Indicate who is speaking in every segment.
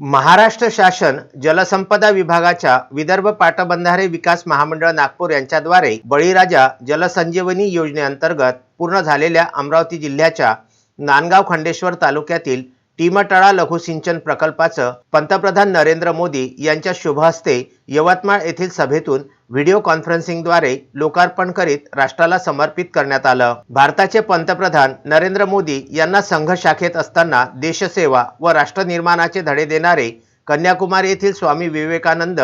Speaker 1: महाराष्ट्र शासन जलसंपदा विभागाच्या विदर्भ पाटबंधारे विकास महामंडळ नागपूर यांच्याद्वारे बळीराजा जलसंजीवनी योजनेअंतर्गत पूर्ण झालेल्या अमरावती जिल्ह्याच्या नांदगाव खंडेश्वर तालुक्यातील टीमटाळा लघुसिंचन प्रकल्पाचं पंतप्रधान नरेंद्र मोदी यांच्या शुभहस्ते यवतमाळ येथील सभेतून व्हिडिओ कॉन्फरन्सिंगद्वारे लोकार्पण करीत राष्ट्राला समर्पित करण्यात आलं. भारताचे पंतप्रधान नरेंद्र मोदी यांना संघ शाखेत असताना देशसेवा व राष्ट्रनिर्माणाचे धडे देणारे कन्याकुमारी येथील स्वामी विवेकानंद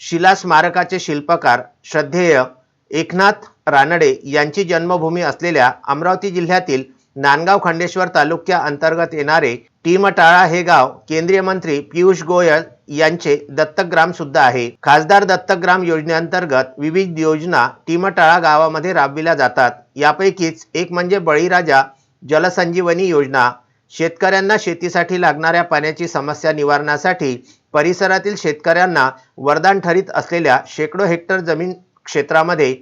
Speaker 1: शिला स्मारकाचे शिल्पकार श्रद्धेय एकनाथ रानडे यांची जन्मभूमी असलेल्या अमरावती जिल्ह्यातील नांदगाव खंडेश्वर तालुक्या अंतर्गत येणारे टीमटाळा हे गाव केंद्रीय मंत्री पियुष गोयल यांचे दत्तक सुद्धा आहे. खासदार दत्तग्राम योजनेअंतर्गत विविध योजना टीमटाळा गावामध्ये राबविल्या जातात. यापैकीच एक म्हणजे बळीराजा जलसंजीवनी योजना. शेतकऱ्यांना शेतीसाठी लागणाऱ्या पाण्याची समस्या निवारण्यासाठी परिसरातील शेतकऱ्यांना वरदान ठरीत असलेल्या शेकडो हेक्टर जमीन क्षेत्रामध्ये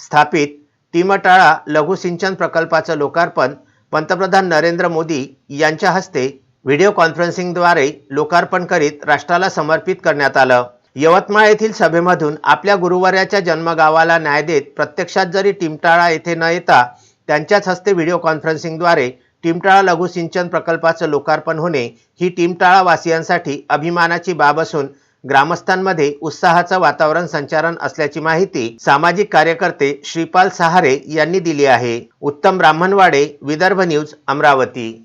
Speaker 1: स्थापित टीमटाळा लघुसिंचन प्रकल्पाचं लोकार्पण पंतप्रधान नरेंद्र मोदी यांच्या हस्ते व्हिडिओ कॉन्फरन्सिंगद्वारे लोकार्पण करीत राष्ट्राला समर्पित करण्यात आलं. यवतमाळ येथील सभेमधून आपल्या गुरुवार्याच्या जन्मगावाला न्याय देत प्रत्यक्षात जरी टिमटाळा येथे न येता त्यांच्याच हस्ते व्हिडिओ कॉन्फरन्सिंगद्वारे टिमटाळा लघुसिंचन प्रकल्पाचं लोकार्पण होणे ही टिमटाळा वासियांसाठी अभिमानाची बाब असून ग्रामस्थांमध्ये उत्साहाचं वातावरण संचारण असल्याची माहिती सामाजिक कार्यकर्ते श्रीपाल सहारे यांनी दिली आहे. उत्तम ब्राह्मणवाडे विदर्भ न्यूज अमरावती.